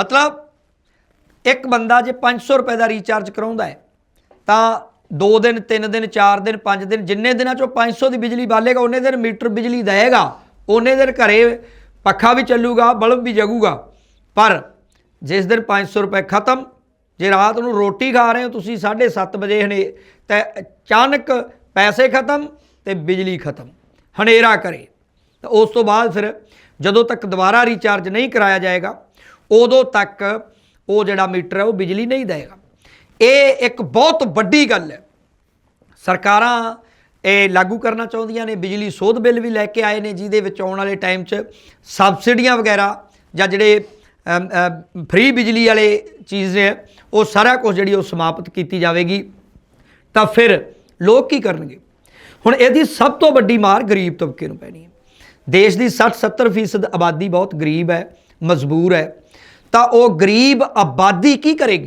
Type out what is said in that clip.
ਮਤਲਬ ਇੱਕ ਬੰਦਾ ਜੇ 500 ਰੁਪਏ ਦਾ ਰੀਚਾਰਜ ਕਰਾਉਂਦਾ ਹੈ, ਤਾਂ 2 ਦਿਨ 3 ਦਿਨ 4 ਦਿਨ 5 ਦਿਨ, ਜਿੰਨੇ ਦਿਨਾਂ ਚੋਂ 500 ਦੀ ਬਿਜਲੀ ਬਾਲੇਗਾ, ਉਹਨੇ ਦਿਨ ਮੀਟਰ ਬਿਜਲੀ ਦੇਗਾ ਉਹਨੇ ਦਿਨ ਘਰੇ ਪੱਖਾ ਵੀ ਚੱਲੂਗਾ, ਬਲਬ ਵੀ ਜਗੂਗਾ। ਪਰ ਜਿਸ ਦਿਨ 500 ਰੁਪਏ ਖਤਮ, ਜੇ ਰਾਤ ਨੂੰ ਰੋਟੀ ਖਾ ਰਹੇ ਹੋ, ਤੁਸੀਂ 7:30 ਵਜੇ ਹਨੇ ਤੇ ਅਚਾਨਕ ਪੈਸੇ ਖਤਮ ਤੇ ਬਿਜਲੀ ਖਤਮ, ਹਨੇਰਾ ਕਰੇ। ਤਾਂ ਉਸ ਤੋਂ ਬਾਅਦ ਫਿਰ ਜਦੋਂ ਤੱਕ ਦੁਬਾਰਾ ਰੀਚਾਰਜ ਨਹੀਂ ਕਰਾਇਆ ਜਾਏਗਾ ਉਦੋਂ ਤੱਕ ਉਹ ਜਿਹੜਾ ਮੀਟਰ ਹੈ ਉਹ ਬਿਜਲੀ ਨਹੀਂ ਦੇਗਾ। ਇਹ ਇੱਕ ਬਹੁਤ ਵੱਡੀ ਗੱਲ ਹੈ। ਸਰਕਾਰਾਂ ਇਹ ਲਾਗੂ ਕਰਨਾ ਚਾਹੁੰਦੀਆਂ ਨੇ, ਬਿਜਲੀ ਸੋਧ ਬਿੱਲ ਵੀ ਲੈ ਕੇ ਆਏ ਨੇ, ਜਿਹਦੇ ਵਿੱਚ ਆਉਣ ਵਾਲੇ ਟਾਈਮ 'ਚ ਸਬਸਿਡੀਆਂ ਵਗੈਰਾ ਜਾਂ ਜਿਹੜੇ ਫ੍ਰੀ ਬਿਜਲੀ ਵਾਲੇ ਚੀਜ਼ ਨੇ, ਉਹ ਸਾਰਾ ਕੁਝ ਜਿਹੜੀ ਉਹ ਸਮਾਪਤ ਕੀਤੀ ਜਾਵੇਗੀ। ਤਾਂ ਫਿਰ ਲੋਕ ਕੀ ਕਰਨਗੇ? ਹੁਣ ਇਹਦੀ ਸਭ ਤੋਂ ਵੱਡੀ ਮਾਰ ਗਰੀਬ ਤਬਕੇ ਨੂੰ ਪੈਣੀ ਹੈ। ਦੇਸ਼ ਦੀ 60-70% ਫੀਸਦ ਆਬਾਦੀ ਬਹੁਤ ਗਰੀਬ ਹੈ, ਮਜਬੂਰ ਹੈ। ਤਾਂ ਉਹ ਗਰੀਬ ਆਬਾਦੀ ਕੀ ਕਰੇਗੀ?